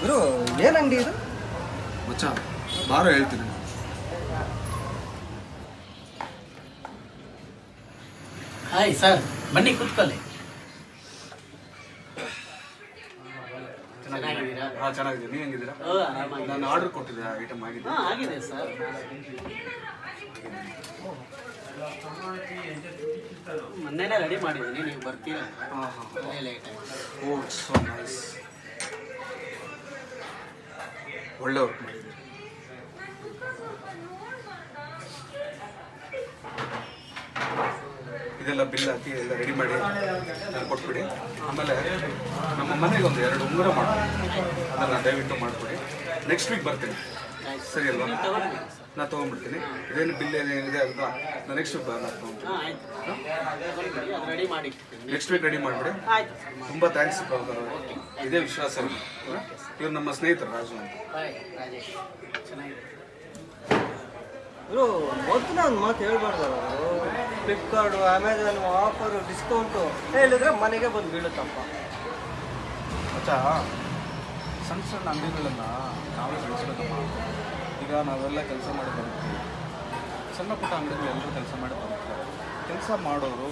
ಗುರು ಏನು ಅಂಗಡಿ ಇದು? ಮಚ್ಚ ಬಾರೋ ಹೇಳ್ತೀನಿ. ಹಾಯ್ ಸರ್ ಬನ್ನಿ ಕೂತ್ಕೊಳ್ಳಿ. ಚೆನ್ನಾಗಿದ್ದೀರಾ? ಹಾಂ ಚೆನ್ನಾಗಿದೆ ನೀವು ಹೆಂಗಿದ್ದೀರಾ? ನಾನು ಆರ್ಡರ್ ಕೊಟ್ಟಿದ್ದೆ ಐಟಮ್ ಆಗಿದೆ. ಹಾಂ ಆಗಿದೆ ಸರ್. ಮೊನ್ನೆನೇ ರೆಡಿ ಮಾಡಿದ್ದೀನಿ ನೀವು ಬರ್ತೀರಾ? ಹಾಂ ಹಾಂ ಲೇಟ್ ಓ ಸೊ ನೈಸ್ ಒಳ್ಳೆ ವರ್ಕ್ ಮಾಡಿದ್ದೀರಿ ಇದೆಲ್ಲ ಬಿಲ್ ಹಾಕಿ ಎಲ್ಲ ರೆಡಿ ಮಾಡಿ ನಾನು ಕೊಟ್ಬಿಡಿ. ಆಮೇಲೆ ನಮ್ಮ ಮನೆಗೆ ಒಂದು ಎರಡು ಉಂಗುರ ಮಾಡಿ. ಅದನ್ನು ದಯವಿಟ್ಟು ಮಾಡಿಕೊಡಿ. ನೆಕ್ಸ್ಟ್ ವೀಕ್ ಬರ್ತೀನಿ. ಸರಿ ಅಲ್ವಾ? ನಾ ತೊಗೊಂಡ್ಬಿಡ್ತೀನಿ. ಇದೇನು ಬಿಲ್ ಏನೇನಿದೆ ಅಲ್ವಾ? ನಾನು ನೆಕ್ಸ್ಟ್ ವೀಕ್ ನಾನು ತೊಗೊಂಡ್ಬಿಡ್ತೀನಿ. ನೆಕ್ಸ್ಟ್ ವೀಕ್ ರೆಡಿ ಮಾಡಿಬಿಡಿ. ತುಂಬ ಥ್ಯಾಂಕ್ಸ್ ಇದೇ ವಿಶ್ವಾಸ ಇವ್ರು ನಮ್ಮ ಸ್ನೇಹಿತರು ರಾಜು ಅಂತ. ಮೊದಲು ಒಂದು ಮಾತು ಹೇಳ್ಬಾರ್ದು. ಫ್ಲಿಪ್ಕಾರ್ಟು ಅಮೆಝಾನು ಆಫರು ಡಿಸ್ಕೌಂಟು ಹೇಳಿದ್ರೆ ಮನೆಗೆ ಬಂದು ಬೀಳುತ್ತಪ್ಪ. ಅಚ್ಚಾ ಸಣ್ಣ ಸಣ್ಣ ಅಂಗಡಿಗಳನ್ನು ನಾವೇ ಬೆಳೆಸ್ಬೇಕಮ್ಮ ಈಗ ನಾವೆಲ್ಲ ಕೆಲಸ ಮಾಡಿ ಬರುತ್ತೀವಿ. ಸಣ್ಣ ಪುಟ್ಟ ಅಂಗಡಿಗಳು ಎಲ್ಲರೂ ಕೆಲಸ ಮಾಡಿ ಬರುತ್ತಾರೆ. ಕೆಲಸ ಮಾಡೋರು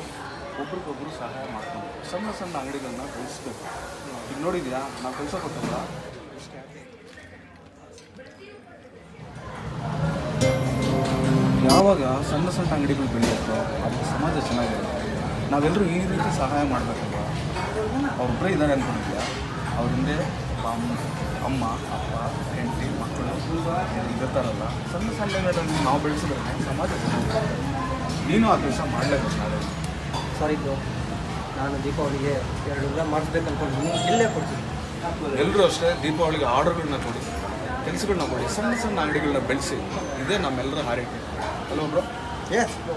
ಒಬ್ರಿಗೊಬ್ರು ಸಹಾಯ ಮಾಡ್ತಾರೆ ಸಣ್ಣ ಸಣ್ಣ ಅಂಗಡಿಗಳನ್ನ ಬೆಳೆಸ್ಬೇಕು. ಈಗ ನೋಡಿದ್ಯಾ ನಾವು ಕೆಲಸ ಕೊಟ್ಟಲ್ಲ. ಯಾವಾಗ ಸಣ್ಣ ಸಣ್ಣ ಅಂಗಡಿಗಳು ಬೆಳೆಯುತ್ತೋ ಅದು ಸಮಾಜ ಚೆನ್ನಾಗಿರುತ್ತೆ. ನಾವೆಲ್ಲರೂ ಈ ರೀತಿ ಸಹಾಯ ಮಾಡಬೇಕಲ್ವ? ಅವ್ರೊಬ್ಬರೇ ಇದ್ದಾರೆ ಅಂದ್ಕೊಂಡಿದ್ಯಾ ಅವ್ರ ಹಿಂದೆ ಅಮ್ಮ ಅಮ್ಮ ಅಪ್ಪ ಹೆಂಡತಿ ಮಕ್ಕಳು ಇರ್ತಾರಲ್ಲ ಸಣ್ಣ ಸಣ್ಣ ನಾವು ಬೆಳೆಸಿದ್ರೆ ಸಮಾಜ ನೀನು ಆ ಕೆಲಸ ಮಾಡಲೇಬೇಕು ನಾಳೆ. ಸಾರಿ ಬ್ರೋ ನಾನು ದೀಪಾವಳಿಗೆ ಎರಡು ಗ್ರಾಮ ಮಾಡಿಸ್ಬೇಕು ಅನ್ಕೊಂಡು ಇಲ್ಲೇ ಕೊಡ್ತೀನಿ ಎಲ್ಲರೂ ಅಷ್ಟೇ ದೀಪಾವಳಿಗೆ ಆರ್ಡರ್ಗಳನ್ನ ಕೊಡಿ ಕೆಲಸಗಳನ್ನ ಕೊಡಿ ಸಣ್ಣ ಸಣ್ಣ ಅಂಗಡಿಗಳನ್ನ ಬೆಳೆಸಿ ಇದೇ ನಮ್ಮೆಲ್ಲರ ಹಾರೈಕೆ. ಅಲ್ವಾ ಬ್ರೋ ಎಸ್ ಬ್ರೋ